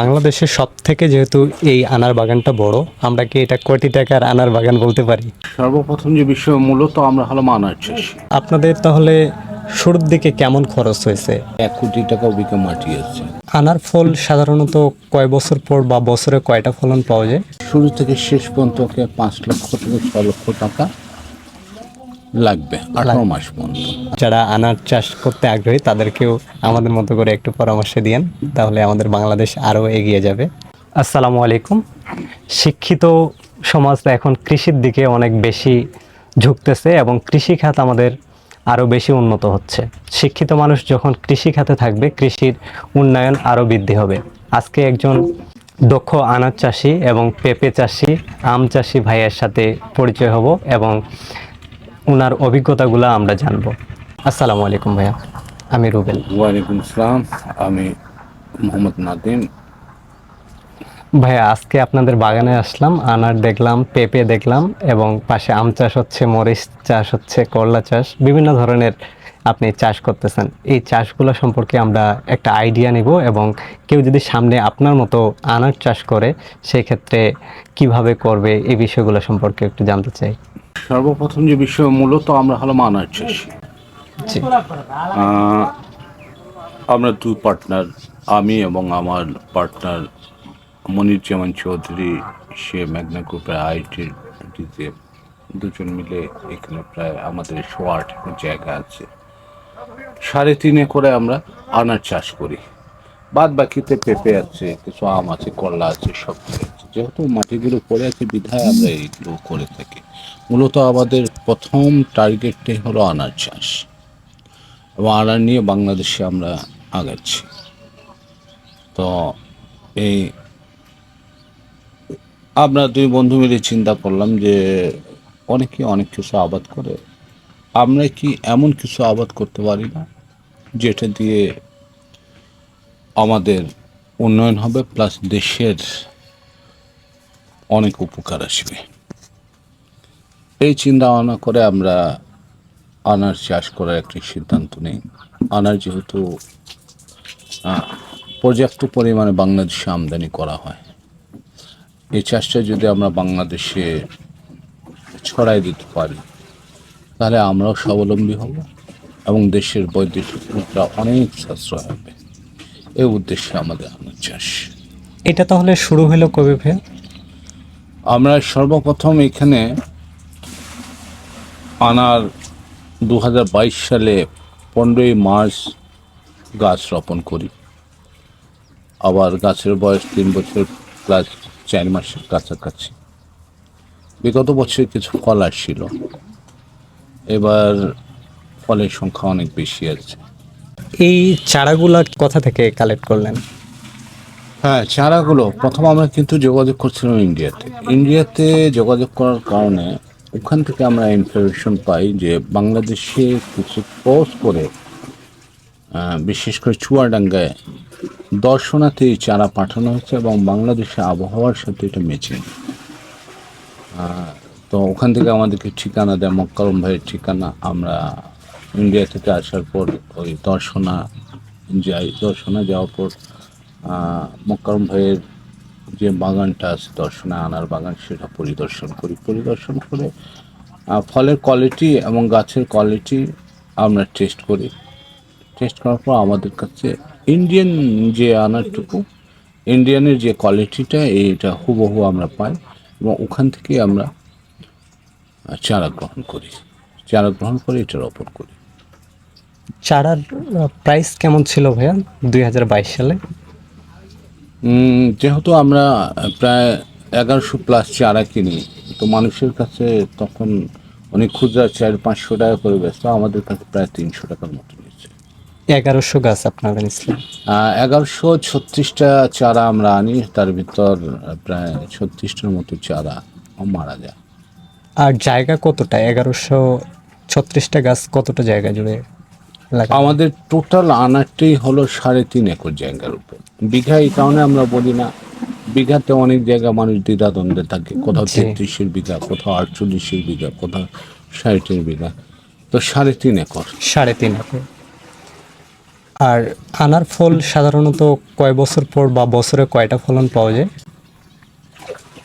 বাংলাদেশের সব থেকে যেহেতু এই আনার বাগানটা বড় আমরা কি এটা কোটি টাকার আনার বাগান বলতে পারি? সর্বপ্রথম যে বিষয় মূলত আমরা হলো আনার চাষি। আপনাদের তাহলে শুরুর দিকে কেমন খরচ হয়েছে? এক কোটি টাকা বিঘা মাটি আছে। আনার ফল সাধারণত কয় বছর পর বা বছরে কয়টা ফলন পাওয়া যায়? শুরু থেকে শেষ পর্যন্ত পাঁচ লক্ষ থেকে ছ লক্ষ টাকা লাগবে আঠারো মাস পর্যন্ত। যারা আনার চাষ করতে আগ্রহী তাদেরকেও আমাদের মতো করে একটু পরামর্শ দিয়েন তাহলে আমাদের বাংলাদেশ আরও এগিয়ে যাবে। আসসালামু আলাইকুম। শিক্ষিত সমাজ এখন কৃষির দিকে অনেক বেশি ঝুঁকতেছে এবং কৃষি খাত আমাদের আরও বেশি উন্নত হচ্ছে। শিক্ষিত মানুষ যখন কৃষি খাতে থাকবে কৃষির উন্নয়ন আরও বৃদ্ধি হবে। আজকে একজন দক্ষ আনার চাষি এবং পেঁপে চাষি আম চাষি ভাইয়ের সাথে পরিচয় হব এবং ওনার অভিজ্ঞতাগুলো আমরা জানব। আসসালামু আলাইকুম ভাইয়া। আমি রুবেল। ওয়ালাইকুম আসসালাম আমি মোহাম্মদ নাদিম। ভাইয়া আজকে আপনাদের বাগানে আসলাম আনার দেখলাম পেঁপে দেখলাম এবং পাশে আম চাষ হচ্ছে মরিচ চাষ হচ্ছে করলা চাষ বিভিন্ন ধরনের আপনি চাষ করতেছেন। এই চাষগুলো সম্পর্কে আমরা একটা আইডিয়া নিব এবং কেউ যদি সামনে আপনার মতো আনার চাষ করে সেই ক্ষেত্রে কীভাবে করবে এই বিষয়গুলো সম্পর্কে একটু জানতে চাই। সর্বপ্রথম যে বিষয় মূলত আমরা হলো আনার চাষি। আমরা দুই পার্টনার আমি এবং আমার পার্টনার মনির জামান চৌধুরী সে ম্যাগনা গ্রুপের আইটির ডিতে দুজন মিলে এখানে প্রায় আমাদের শো আট জায়গা আছে। সাড়ে তিন করে আমরা আনার চাষ করি। বাদ বাকিতে পেঁপে আছে কিছু আম আছে করলা আছে সব কিছু যেহেতু মাটিগুলো পড়ে আছে, বিধায় আমরা এইগুলো করে থাকি। মূলত আমাদের প্রথম টার্গেটটাই হলো আনার চাষ। এবং আনার নিয়ে বাংলাদেশে আমরা আগাচ্ছি। তো এই আমরা দুই বন্ধু মিলে চিন্তা করলাম যে অনেকে অনেক কিছু আবাদ করে, আমরা কি এমন কিছু আবাদ করতে পারি না, যেটা দিয়ে আমাদের উন্নয়ন হবে প্লাস দেশের অনেক উপকার আসবে। এই চিন্তা ভাবনা করে আমরা আনার চাষ করার একটি সিদ্ধান্ত নেই। আনার যেহেতু পর্যাপ্ত পরিমাণে বাংলাদেশে আমদানি করা হয়। এই চাষটা যদি আমরা বাংলাদেশে ছড়াই দিতে পারি, তাহলে আমরাও স্বাবলম্বী হব এবং দেশের বৈদেশিক মুদ্রা অনেক সাশ্রয় হবে। এই উদ্দেশ্যে আমাদের আনার চাষ। এটা তাহলে শুরু হলো কবে ভাইয়া? আমরা সর্বপ্রথম এখানে আনার দু হাজার বাইশ সালে পনেরোই মার্চ গাছ রোপণ করি। আবার গাছের বয়স তিন বছর প্লাস চার মাসের কাছাকাছি। বিগত বছর কিছু ফল আসছিল। এবার ফলের সংখ্যা অনেক বেশি আছে। এই চারাগুলা কথা থেকে কালেক্ট করলেন। হ্যাঁ চারাগুলো, প্রথম আমরা কিন্তু যোগাযোগ করছিলাম ইন্ডিয়াতে। ইন্ডিয়াতে যোগাযোগ করার কারণে ওখান থেকে আমরা ইনফরমেশন পাই যে বাংলাদেশে কিছু পোস্ট করে বিশেষ করে চুয়াডাঙ্গায় দর্শনাতে এই চারা পাঠানো হয়েছে এবং বাংলাদেশে আবহাওয়ার সাথে এটা মেচে তো ওখান থেকে আমাদেরকে ঠিকানা দেয়, মক্কারম ভাইয়ের ঠিকানা। আমরা ইন্ডিয়া থেকে আসার পর ওই দর্শনা যাই, দর্শনা যাওয়ার পর মক্কারম ভাইয়ের যে বাগানটা আছে, দর্শনে আনার বাগান, সেটা পরিদর্শন করি। পরিদর্শন করে ফলের কোয়ালিটি এবং গাছের কোয়ালিটি আমরা টেস্ট করি। টেস্ট করার পর আমাদের কাছে ইন্ডিয়ান যে আনারটুকু ইন্ডিয়ানের যে কোয়ালিটিটা এইটা হুবহু আমরা পাই এবং ওখান থেকে আমরা চারা গ্রহণ করি। চারা গ্রহণ করে এটা রোপণ করি। চারার প্রাইস কেমন ছিল ভাইয়া? দুই হাজার বাইশ সালে? যেহেতু আমরা প্রায় এগারোশো প্লাস চারা কিনি তো মানুষের কাছে তখন অনেক খুচরা চার পাঁচশো টাকা করে ব্যস্ত আমাদের কাছে প্রায় তিনশো টাকার মতো নিচ্ছে এগারোশো গাছ আপনারা এগারোশো ছত্রিশটা চারা আমরা আনি তার ভিতর প্রায় ছত্রিশটার মতো চারা মারা যায়। আর জায়গা কতটা? এগারোশো ছত্রিশটা গাছ কতটা জায়গা জুড়ে আমাদের টোটাল আনারটাই হলো সাড়ে তিন একর জায়গার উপর। বিঘা এই কারণে আমরা বলি না বিঘাতে অনেক জায়গা মানুষ দ্বিধাদ্বন্দ্বে থাকে। কোথাও তেত্রিশের বিঘা কোথাও আটচল্লিশের বিঘা কোথাও ষাটের বিঘা। তো সাড়ে তিন একর। সাড়ে তিন একর। আর আনার ফল সাধারণত কয় বছর পর বা বছরে কয়টা ফলন পাওয়া যায়?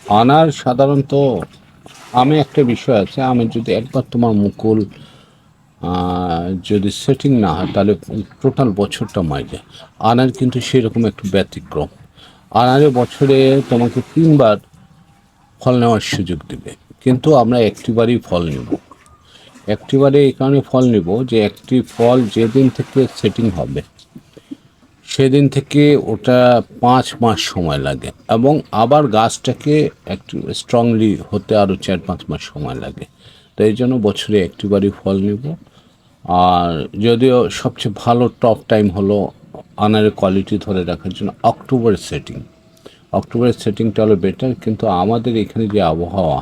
আনার সাধারণত আমি একটা বিষয় আছে আমি যদি একবার তোমার মুকুল যদি সেটিং না হয়, তাহলে টোটাল বছরটা মাই যায় আনার কিন্তু সেরকম একটু ব্যতিক্রম। আনারে বছরে তোমাকে তিনবার ফল নেওয়ার সুযোগ দেবে। কিন্তু আমরা একটিবারই ফল নেব। একটিবারে এই কারণে ফল নেব যে একটি ফল যেদিন থেকে সেটিং হবে, সেদিন থেকে ওটা পাঁচ মাস সময় লাগে এবং আবার গাছটাকে একটু স্ট্রংলি হতে আরও চার পাঁচ মাস সময় লাগে। তো এই জন্য বছরে একটিবারই ফল নেব। আর যদিও সবচেয়ে ভালো টপ টাইম হলো আনারের কোয়ালিটি ধরে রাখার জন্য অক্টোবর সেটিং অক্টোবরের সেটিংটা হলো বেটার কিন্তু আমাদের এখানে যে আবহাওয়া,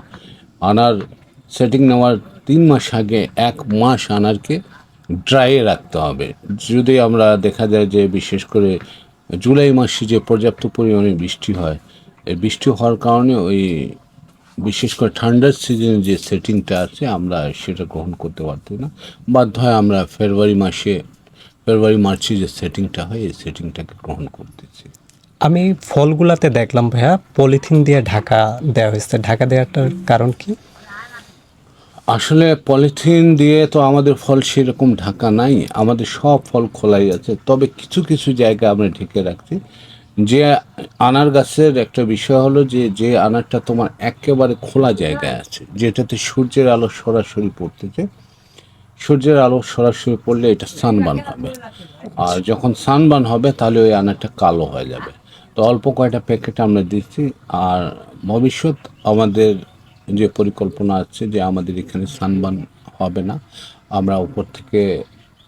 আনার সেটিং নেওয়ার তিন মাস আগে এক মাস আনারকে ড্রাইয়ে রাখতে হবে। যদি আমরা দেখা যায় যে বিশেষ করে জুলাই মাসে যে পর্যাপ্ত পরিমাণে বৃষ্টি হয়, এই বৃষ্টি হওয়ার কারণে ওই বিশেষ করে ঠান্ডার সিজনে যে সেটিংটা আছে আমরা সেটা গ্রহণ করতে পারছি না। বাধ্য হয় আমরা ফেব্রুয়ারি মাসে ফেব্রুয়ারি মার্চে যে সেটিংটা হয় এই সেটিংটাকে গ্রহণ করতেছি। আমি ফলগুলাতে দেখলাম ভাইয়া পলিথিন দিয়ে ঢাকা দেওয়া হয়েছে। ঢাকা দেওয়াটার কারণ কি? আসলে পলিথিন দিয়ে তো আমাদের ফল সেরকম ঢাকা নাই। আমাদের সব ফল খোলাই আছে। তবে কিছু কিছু জায়গা আমরা ঢেকে রাখছি। যে আনার গাছের একটা বিষয় হলো যে যে আনারটা তোমার একেবারে খোলা জায়গায় আছে, যেটাতে সূর্যের আলো সরাসরি পড়তেছে। সূর্যের আলো সরাসরি পড়লে এটা সানবান হবে। আর যখন সানবান হবে, তাহলে ওই আনারটা কালো হয়ে যাবে। তো অল্প কয়টা প্যাকেট আমরা দিচ্ছি। আর ভবিষ্যৎ আমাদের যে পরিকল্পনা আছে যে, আমাদের এখানে সানবান হবে না, আমরা উপর থেকে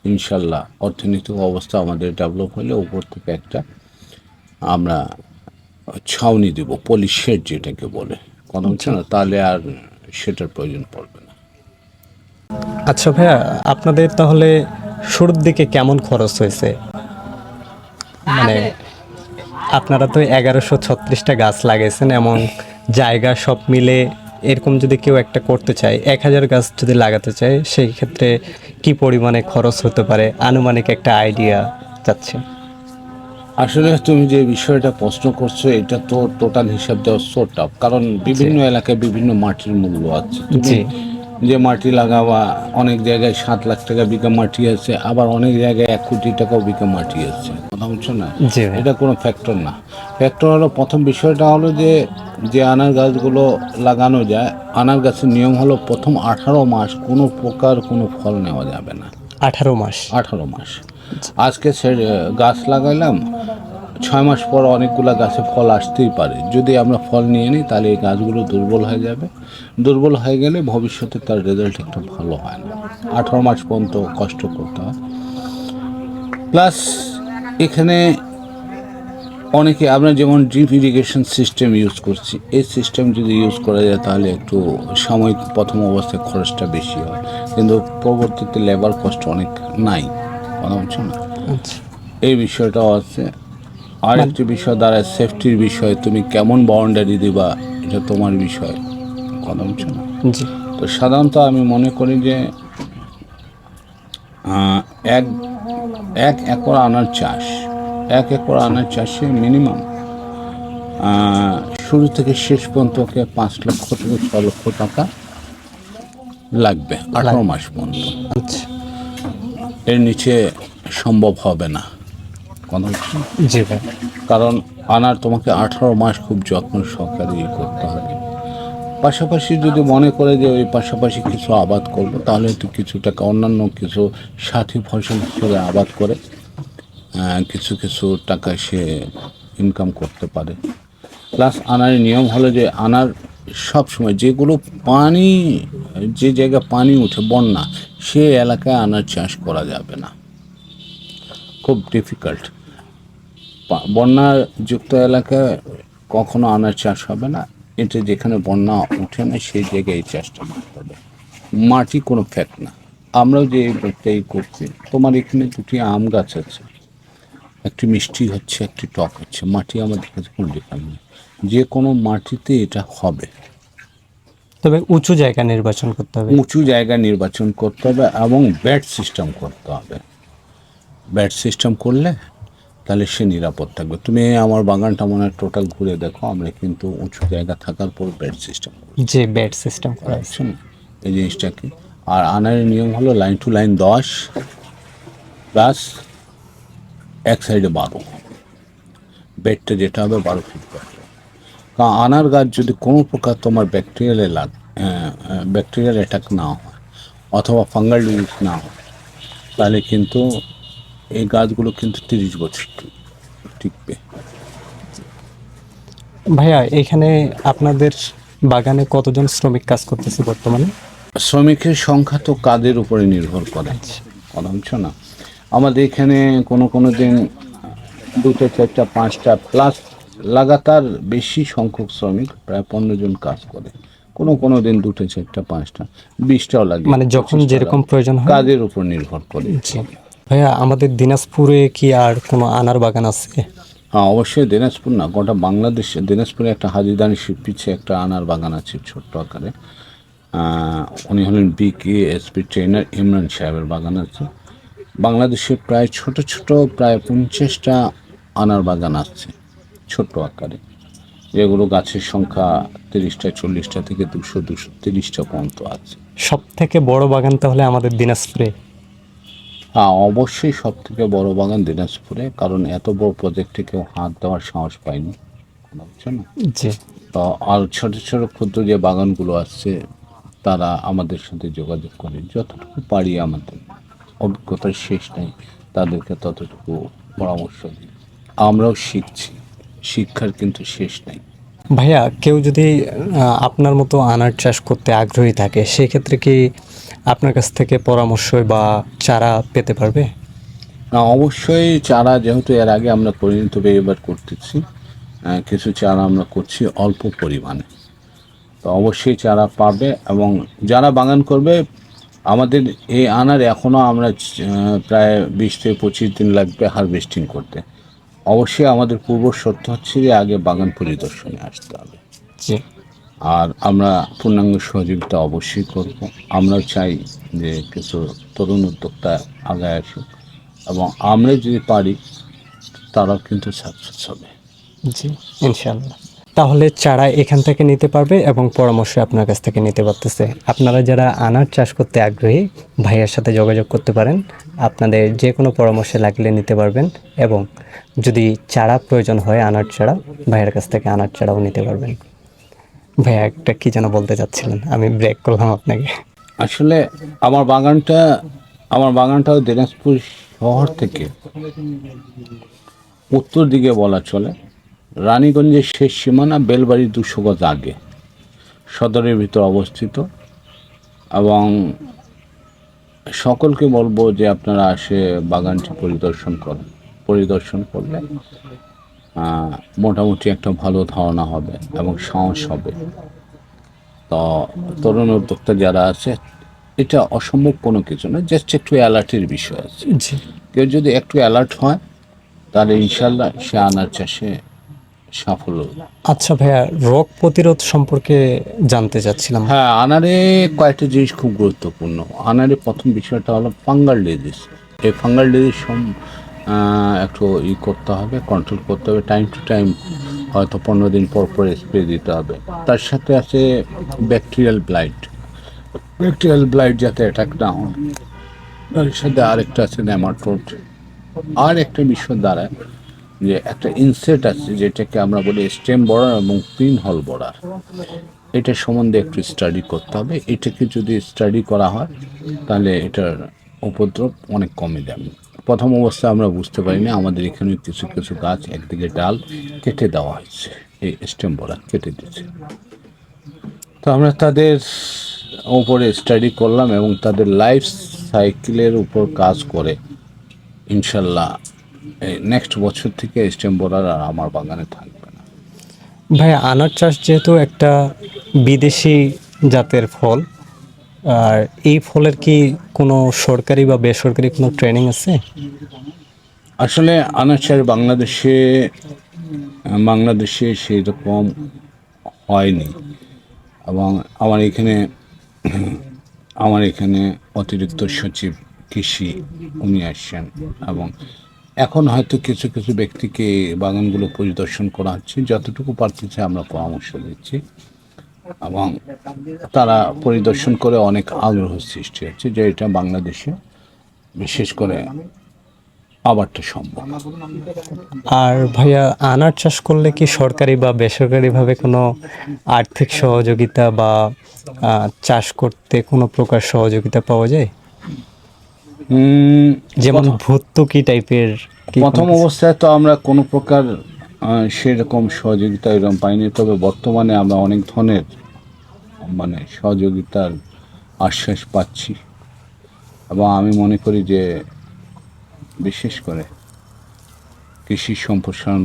ইনশাল্লাহ অর্থনৈতিক অবস্থা আমাদের ডেভেলপ হলে উপর থেকে একটা আমরা ছাউনি দিব পলি শেড যেটাকে বলে। কথা হচ্ছে না তাহলে আর সেটার প্রয়োজন পড়বে না। আচ্ছা ভাইয়া আপনাদের তাহলে শুরুর দিকে কেমন খরচ হয়েছে? মানে আপনারা তো এগারোশো ছত্রিশটা গাছ লাগাইছেন এমন জায়গা সব মিলে এরকম যদি কেউ একটা করতে চায় এক হাজার গাছ যদি লাগাতে চায় সেই ক্ষেত্রে কি পরিমাণে খরচ হতে পারে? আনুমানিক একটা আইডিয়া চাচ্ছে আসলে তুমি যে বিষয়টা প্রশ্ন করছ এটা তো টোটাল হিসাব দেওয়া সো টাফ কারণ বিভিন্ন এলাকায় বিভিন্ন মাটির মূল্য আছে। তুমি যে মাটি লাগাবা অনেক জায়গায় সাত লাখ টাকা বিঘা মাটি আছে আবার অনেক জায়গায় এক কোটি টাকাও বিঘা মাটি আছে। কথা বলছো না? এটা কোনো ফ্যাক্টর না। ফ্যাক্টর হলো প্রথম বিষয়টা হলো যে যে আনার গাছগুলো লাগানো যায় আনার গাছের নিয়ম হলো প্রথম আঠারো মাস কোনো প্রকার কোনো ফল নেওয়া যাবে না। আঠারো মাস। আঠারো মাস। আজকে সে গাছ লাগাইলাম। ছয় মাস পর অনেকগুলা গাছে ফল আসতেই পারে। যদি আমরা ফল নিয়ে নিই, তাহলে এই গাছগুলো দুর্বল হয়ে যাবে। দুর্বল হয়ে গেলে ভবিষ্যতে তার রেজাল্ট একটু ভালো হয় না। আঠারো মাস পর্যন্ত কষ্ট করতে হয়। প্লাস এখানে অনেকে, আমরা যেমন ড্রিপ ইরিগেশন সিস্টেম ইউজ করছি, এই সিস্টেম যদি ইউজ করা যায়, তাহলে একটু সাময়িক প্রথম অবস্থায় খরচটা বেশি হয়। কিন্তু পরবর্তীতে লেবার কষ্ট অনেক নাই। কথা বলছো না? আচ্ছা। এই বিষয়টাও আছে আর একটি বিষয় দাঁড়ায় সেফটির বিষয় তুমি কেমন বাউন্ডারি দিবা এটা তোমার বিষয় কথা বলছো না? তো সাধারণত আমি মনে করি যে এক এক একর আনার চাষ এক একর আনার চাষে মিনিমাম শুরু থেকে শেষ পর্যন্ত পাঁচ লক্ষ থেকে ছ লক্ষ টাকা লাগবে আঠারো মাস পর্যন্ত। আচ্ছা। এর নিচে সম্ভব হবে না। কথা জি ভাই। কারণ আনার তোমাকে আঠারো মাস খুব যত্ন সহকারে ইয়ে করতে হবে। পাশাপাশি যদি মনে করে যে ওই পাশাপাশি কিছু আবাদ করব তাহলে একটু কিছু টাকা অন্যান্য কিছু সাথী ফসল হিসেবে আবাদ করে কিছু কিছু টাকা সে ইনকাম করতে পারে। প্লাস আনার নিয়ম হলো যে আনার সব সময় যেগুলো পানি, যে জায়গায় পানি উঠে বন্যা, সে এলাকায় আনার চাষ করা যাবে না। খুব ডিফিকাল্ট বন্যাযুক্ত এলাকায় কখনো আনার চাষ হবে না। এটা যেখানে বন্যা উঠে না, সেই জায়গায় এই চাষটা করতে হবে। মাটি কোনো ফ্যাক্ট না। আমরাও যে এই করছি, তোমার এখানে দুটি আম গাছ আছে। একটি মিষ্টি হচ্ছে, একটি টক হচ্ছে। মাটি আমাদের কাছে কোনো ডিফারেন্ট নেই যে কোনো মাটিতে এটা হবে। তবে উঁচু জায়গা নির্বাচন করতে হবে। উঁচু জায়গা নির্বাচন করতে হবে এবং ব্যাট সিস্টেম করতে হবে। ব্যাট সিস্টেম করলে তাহলে সে নিরাপদ থাকবে। তুমি আমার বাগানটা মনে হয় টোটাল ঘুরে দেখো আমরা কিন্তু উঁচু জায়গা থাকার পর ব্যাট সিস্টেম যে ব্যাট সিস্টেম করা আছে এই জিনিসটা কি? আর আনারের নিয়ম হলো লাইন টু লাইন দশ প্লাস এক সাইডে বারো। বেডটা যেটা হবে বারো ফিট করবে কারণ আনার গাছ যদি কোনো প্রকার তোমার ব্যাকটেরিয়াল লাগ ব্যাকটেরিয়াল অ্যাটাক না হয় অথবা ফাঙ্গাল ডিজিজ না হয় তাহলে কিন্তু এই গাছগুলো কিন্তু তিরিশ বছর টিকবে। ভাইয়া এখানে আপনাদের বাগানে কতজন শ্রমিক কাজ করতেছে বর্তমানে? শ্রমিকের সংখ্যা তো কাজের উপরে নির্ভর করে? কথা বুঝছ না। আমাদের এখানে কোনো কোনো দিন দুটো চারটা পাঁচটা প্লাস লাগাতার বেশি সংখ্যক শ্রমিক প্রায় পনেরো জন কাজ করে। কোনো কোনো দিন দুটো চারটা পাঁচটা বিশটাও লাগে মানে যখন যেরকম প্রয়োজন হয়। কাজের উপর নির্ভর করে। ভাইয়া আমাদের দিনাজপুরে কি আর কোনো আনার বাগান আছে? হ্যাঁ অবশ্যই দিনাজপুর না গোটা বাংলাদেশে দিনাজপুরে একটা হাজিদানি পিছে একটা আনার বাগান আছে ছোট্ট আকারে। উনি হলেন B K SP trainer Imran সাহেবের বাগান আছে। বাংলাদেশে প্রায় ছোট ছোট প্রায় পঞ্চাশটা আনার বাগান আছে। ছোট্ট আকারে। যেগুলো গাছের সংখ্যা তিরিশটা চল্লিশটা থেকে দুশো দুশো তিরিশটা পর্যন্ত আছে। সব থেকে বড় বাগান তাহলে আমাদের দিনাজপুরে? হ্যাঁ অবশ্যই সব থেকে বড় বাগান দিনাজপুরে কারণ এত বড় প্রজেক্টে কেউ হাত দেওয়ার সাহস পায়নি। বুঝছ না? জি। তো আর ছোট ছোট ক্ষুদ্র যে বাগানগুলো আসছে তারা আমাদের সাথে যোগাযোগ করে। যতটুকু পারি আমাদের অভিজ্ঞতার শেষ নেই তাদেরকে ততটুকু পরামর্শ দিই। আমরাও শিখছি। শিক্ষার কিন্তু শেষ নেই। ভাইয়া কেউ যদি আপনার মতো আনার চাষ করতে আগ্রহী থাকে সেক্ষেত্রে কি আপনার কাছ থেকে পরামর্শ বা চারা পেতে পারবে? না অবশ্যই চারা যেহেতু এর আগে আমরা করিনি তবে এবার করতেছি। কিছু চারা আমরা করছি অল্প পরিমাণে। তো অবশ্যই চারা পাবে এবং যারা বাগান করবে আমাদের এই আনার এখনও আমরা প্রায় বিশ থেকে পঁচিশ দিন লাগবে হারভেস্টিং করতে। অবশ্যই আমাদের পূর্ব শর্ত হচ্ছে যে আগে বাগান পরিদর্শনে আসতে হবে। আর আমরা পূর্ণাঙ্গ সহযোগিতা অবশ্যই করব। আমরা চাই যে কিছু তরুণ উদ্যোক্তা আগায় আসুক এবং আমরা যদি পারি তারাও কিন্তু সাকসেস হবে। জি ইনশাল্লাহ তাহলে চারা এখান থেকে নিতে পারবে এবং পরামর্শ আপনার কাছ থেকে নিতে পারতেছে। আপনারা যারা আনার চাষ করতে আগ্রহী, ভাইয়ের সাথে যোগাযোগ করতে পারেন। আপনাদের যে কোনো পরামর্শে লাগলে নিতে পারবেন এবং যদি চারা প্রয়োজন হয় আনার চারা, ভাইয়ের কাছ থেকে আনার চারাও নিতে পারবেন। ভাইয়া, একটা কী যেন বলতে চাচ্ছিলেন? আমি ব্রেক করলাম আপনাকে। আসলে আমার বাগানটা, আমার বাগানটাও দিনাজপুর শহর থেকে উত্তর দিকে বলা চলে। রানীগঞ্জের শেষ সীমানা বেলবাড়ির দুশো গজ আগে। সদরের ভিতর অবস্থিত। এবং সকলকে বলব যে আপনারা আসে বাগানটি পরিদর্শন করেন পরিদর্শন করলে মোটামুটি একটা ভালো ধারণা হবে এবং সাহস হবে। তো তরুণ উদ্যোক্তা যারা আছে এটা অসম্ভব কোনো কিছু না জাস্ট একটু অ্যালার্টের বিষয় আছে। কেউ যদি একটু অ্যালার্ট হয় তাহলে ইনশাল্লাহ সে আনার চাষে সাফল্য। আচ্ছা ভাইয়া রোগ প্রতিরোধ সম্পর্কে জানতে চাচ্ছিলাম। হ্যাঁ আনারে কয়েকটা জিনিস খুব গুরুত্বপূর্ণ। আনারে প্রথম বিষয়টা হলো ফাঙ্গাল ডিজিজ। এই ফাঙ্গাল ডিজিজ একটু ই করতে হবে কন্ট্রোল করতে হবে টাইম টু টাইম হয়তো পনেরো দিন পর পর স্প্রে দিতে হবে। তার সাথে আছে ব্যাকটেরিয়াল ব্লাইট ব্যাকটেরিয়াল ব্লাইট যাতে অ্যাটাক না হয়। তার সাথে আরেকটা আছে নেমাটোড। আর একটা বিষয় দ্বারায় যে একটা ইনসেট আছে যেটাকে আমরা বলি স্টেম বর্ডার এবং পিন হল বর্ডার এটা সম্বন্ধে একটু স্টাডি করতে হবে। এটাকে যদি স্টাডি করা হয়, তাহলে এটার উপদ্রব অনেক কমে যাবে। প্রথম অবস্থায় আমরা বুঝতে পারি না, আমাদের এখানে কিছু কিছু গাছ একদিকে ডাল কেটে দেওয়া হয়েছে, এই স্টেম বর্ডার কেটে দিচ্ছে তো আমরা তাদের উপরে স্টাডি করলাম এবং তাদের লাইফ সাইকেলের উপর কাজ করে, ইনশাল্লাহ নেক্সট বছর থেকে স্টেম বর্ডার আর আমার বাগানে থাকবে না। ভাই আনার চাষ যেহেতু একটা বিদেশি জাতের ফল আর এই ফলের কি কোনো সরকারি বা বেসরকারি কোনো ট্রেনিং আছে? আসলে আনাচার বাংলাদেশে বাংলাদেশে সেই রকম হয়নি। এবং আমার এখানে আমার এখানে অতিরিক্ত সচিব কৃষি উনি আসছেন। এবং এখন হয়তো কিছু কিছু ব্যক্তিকে বাগানগুলো পরিদর্শন করা হচ্ছে। যতটুকু পারতেছে আমরা পরামর্শ দিচ্ছি এবং তারা পরিদর্শন করে অনেক আগ্রহ সৃষ্টি হচ্ছে যে এটা বাংলাদেশে বিশেষ করে আবারটা সম্ভব। আর ভাইয়া, আনার চাষ করলে কি সরকারি বা বেসরকারিভাবে কোনো আর্থিক সহযোগিতা বা চাষ করতে কোনো প্রকার সহযোগিতা পাওয়া যায়? যেমন ভর্তুকি টাইপের প্রথম অবস্থায় তো আমরা কোনো প্রকার সেরকম সহযোগিতা এরকম পাইনি তবে বর্তমানে আমরা অনেক ধরনের মানে সহযোগিতার আশ্বাস পাচ্ছি। এবং আমি মনে করি যে বিশেষ করে কৃষি সম্প্রসারণ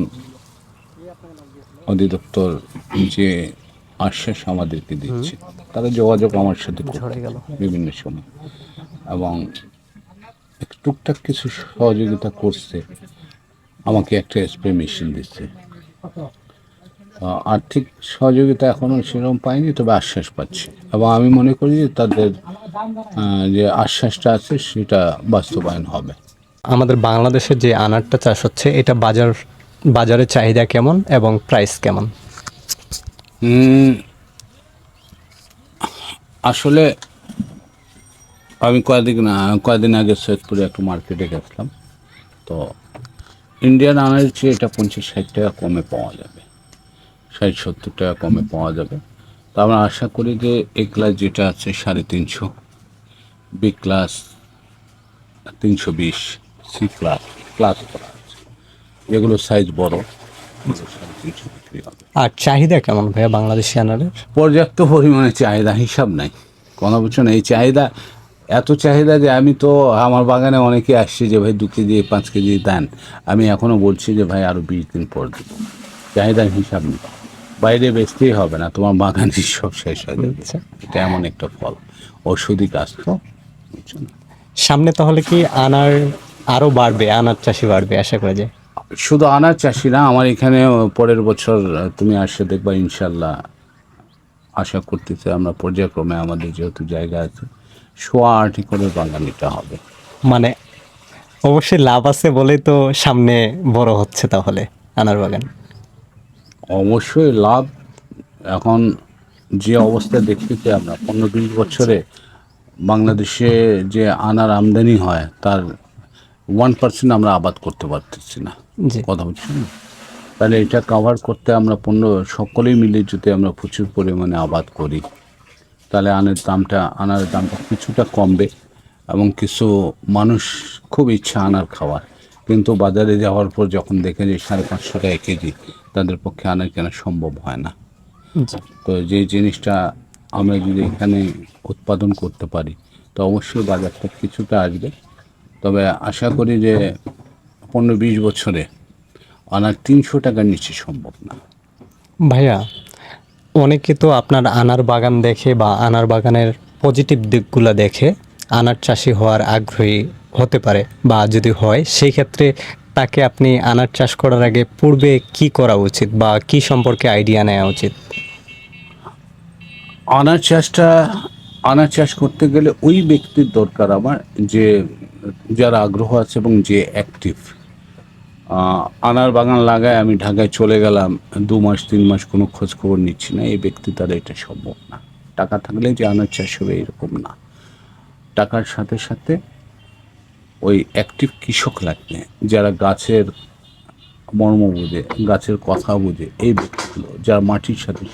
অধিদপ্তর যে আশ্বাস আমাদেরকে দিচ্ছে তারা যোগাযোগ আমার সাথে গেল। বিভিন্ন সময়। এবং টুকটাক কিছু সহযোগিতা করছে। আমাকে একটা স্প্রে মেশিন দিচ্ছে আর্থিক সহযোগিতা এখনও সেরকম পাইনি তবে আশ্বাস পাচ্ছি। এবং আমি মনে করি যে তাদের যে আশ্বাসটা আছে সেটা বাস্তবায়ন হবে। আমাদের বাংলাদেশে যে আনারটা চাষ হচ্ছে এটা বাজার বাজারে চাহিদা কেমন এবং প্রাইস কেমন? আসলে আমি কয়েকদিন কয়েকদিন আগে সৈয়দপুরে একটু মার্কেটে গেছিলাম। তো ইন্ডিয়ান আনারের চেয়ে এটা পঞ্চাশ ষাট টাকা কমে পাওয়া যাবে। ষাট সত্তর টাকা কমে পাওয়া যাবে। তো আমরা আশা করি যে এ ক্লাস যেটা আছে সাড়ে তিনশো। বি ক্লাস তিনশো বিশ। সি ক্লাস ক্লাস করা আছে। যেগুলো সাইজ বড়। এগুলো আর চাহিদা কেমন ভাইয়া বাংলাদেশি আনারের? পর্যাপ্ত পরিমাণে চাহিদা হিসাব নাই। কোনো কিছু এই চাহিদা এত চাহিদা যে আমি তো আমার বাগানে অনেকে আসছে যে ভাই দু কেজি পাঁচ কেজি দেন। আমি এখনও বলছি যে ভাই আরও বিশ দিন পর দেব। চাহিদার হিসাব নেই। বাইরে বেচতেই হবে না তোমার বাগান সব শেষ হয়ে যাবে। আচ্ছা। এটা এমন একটা ফল। ওষুধি গাছ তো। সামনে তাহলে কি আনার আরও বাড়বে আনার চাষি বাড়বে আশা করা যায়? শুধু আনার চাষি না আমার এখানে পরের বছর তুমি আসে দেখবা ইনশাল্লাহ আশা করতেছে আমরা পর্যায়ক্রমে আমাদের যেহেতু জায়গা আছে সোয়া আটি করে নিতে হবে। মানে অবশ্যই লাভ আছে বলেই তো সামনে বড় হচ্ছে তাহলে আনার বাগান। অবশ্যই লাভ। এখন যে অবস্থা দেখতেছি আমরা পনেরো বিশ বছরে বাংলাদেশে যে আনার আমদানি হয় তার ওয়ান পার্সেন্ট আমরা আবাদ করতে পারতেছি না। কথা বুঝছেন? তাহলে এটা কভার করতে আমরা পণ্য সকলেই মিলে যদি আমরা প্রচুর পরিমাণে আবাদ করি। তাহলে আনের দামটা আনার দামটা কিছুটা কমবে এবং কিছু মানুষ খুব ইচ্ছা আনার খাওয়ার কিন্তু বাজারে যাওয়ার পর যখন দেখে যে সাড়ে পাঁচশো টাকা কেজি তাদের পক্ষে আনার কেনা সম্ভব হয় না। তো যে জিনিসটা আমরা যদি এখানে উৎপাদন করতে পারি তো অবশ্যই বাজারটা কিছুটা আসবে। তবে আশা করি যে পনেরো বিশ বছরে আনার তিনশো টাকার নিচে সম্ভব না। ভাইয়া অনেকে তো আপনার আনার বাগান দেখে বা আনার বাগানের পজিটিভ দিকগুলো দেখে আনার চাষি হওয়ার আগ্রহী হতে পারে বা যদি হয়, সেই ক্ষেত্রে তাকে আপনি আনার চাষ করার আগে পূর্বে কি করা উচিত বা কি সম্পর্কে আইডিয়া নেওয়া উচিত? আনার চাষটা, আনার চাষ করতে গেলে ওই ব্যক্তির দরকার আমার যে, যার আগ্রহ আছে এবং যে অ্যাক্টিভ আনার বাগান লাগায় আমি ঢাকায় চলে গেলাম, দু মাস, তিন মাস কোনো খোঁজ খবর নিচ্ছি না, এই ব্যক্তি দ্বারা এটা সম্ভব না। টাকা থাকলে যে আনার চাষ হবে এরকম না। টাকার সাথে সাথে ওই অ্যাক্টিভ কৃষক লাগবে, যারা গাছের মর্ম বুঝে, গাছের কথা বুঝে, এই ব্যক্তিগুলো, যার মাটির সাথে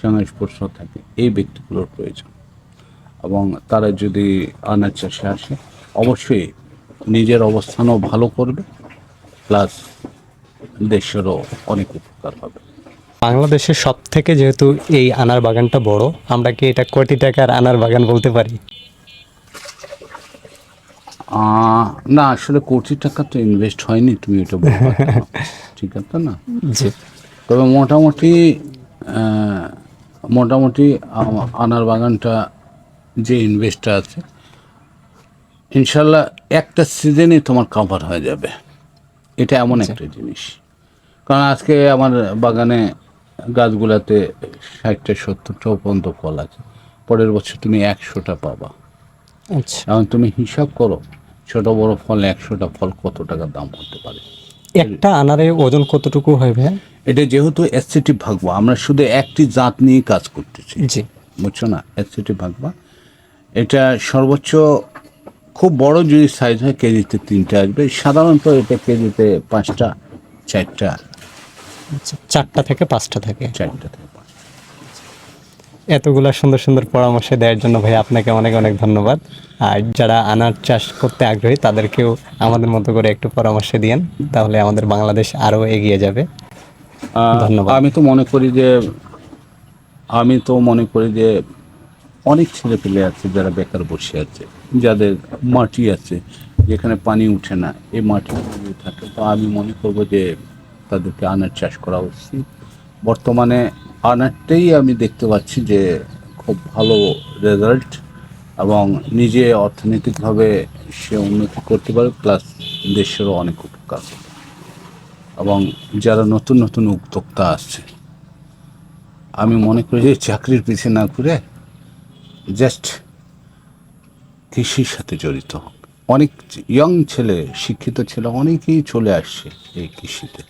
সংস্পর্শ থাকে, এই ব্যক্তিগুলোর প্রয়োজন। এবং তারা যদি আনার চাষে আসে, অবশ্যই নিজের অবস্থানও ভালো করবে প্লাস দেশেরও অনেক উপকার হবে। বাংলাদেশের সব থেকে যেহেতু এই আনার বাগানটা বড় আমরা কি এটা কোটি টাকার আনার বাগান বলতে পারি? না আসলে কোটি টাকা তো ইনভেস্ট হয়নি তুমি এটা বলতে ঠিক আছে না? জি। তবে মোটামুটি মোটামুটি আনার বাগানটা যে ইনভেস্টটা আছে ইনশাল্লাহ একটা সিজনে তোমার কভার হয়ে যাবে। এটা এমন একটা জিনিস। কারণ আজকে আমার বাগানে গাছগুলাতে ষাটটা সত্তরটাও পর্যন্ত ফল আছে। পরের বছর তুমি একশোটা পাবা। আচ্ছা। এখন তুমি হিসাব করো ছোট বড় ফল একশোটা ফল কত টাকা দাম হতে পারে? একটা আনারে ওজন কতটুকু হয় ভাইয়া? এটা যেহেতু অ্যাসিটি ভাগবা আমরা শুধু একটি জাত নিয়ে কাজ করতেছি। জি। বুঝছ না? অ্যাসিটি ভাগবা। এটা সর্বোচ্চ খুব বড় যদি সাইজ হয় কেজিতে তিনটে আসবে। সাধারণত এটা কেজিতে পাঁচটা চারটা। আচ্ছা চারটা থেকে পাঁচটা থাকে। চারটা থেকে এতগুলা সুন্দর সুন্দর পরামর্শ দেওয়ার জন্য ভাই আপনাকে অনেক অনেক ধন্যবাদ। আর যারা আনার চাষ করতে আগ্রহী তাদেরকেও আমাদের মতো করে একটু পরামর্শ দিয়েন তাহলে আমাদের বাংলাদেশ আরও এগিয়ে যাবে। ধন্যবাদ। আমি তো মনে করি যে আমি তো মনে করি যে অনেক ছেলে পেলে আছে যারা বেকার বসে আছে। যাদের মাটি আছে, যেখানে পানি উঠে না, এই মাটি থাকে, তো আমি মনে করব যে তাদেরকে আনার চাষ করা উচিত। বর্তমানে আনারটাই আমি দেখতে পাচ্ছি যে খুব ভালো রেজাল্ট এবং নিজে অর্থনৈতিকভাবে সে উন্নতি করতে পারে প্লাস দেশেরও অনেক উপকার। এবং যারা নতুন নতুন উদ্যোক্তা আসছে আমি মনে করি যে চাকরির পিছিয়ে না ঘুরে জাস্ট কৃষির সাথে জড়িত অনেক ইয়ং ছেলে শিক্ষিত ছেলে অনেকেই চলে আসছে এই কৃষিতে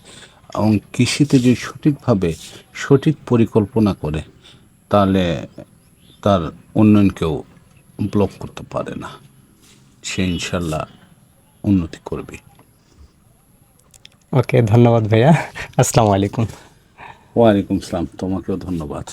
এবং কৃষিতে যদি সঠিকভাবে সঠিক পরিকল্পনা করে তাহলে তার উন্নয়ন কেউ ব্লক করতে পারে না। সে ইনশাল্লাহ উন্নতি করবে। ওকে ধন্যবাদ ভাইয়া। আসসালামু আলাইকুম। ওয়ালাইকুম সালাম তোমাকেও ধন্যবাদ।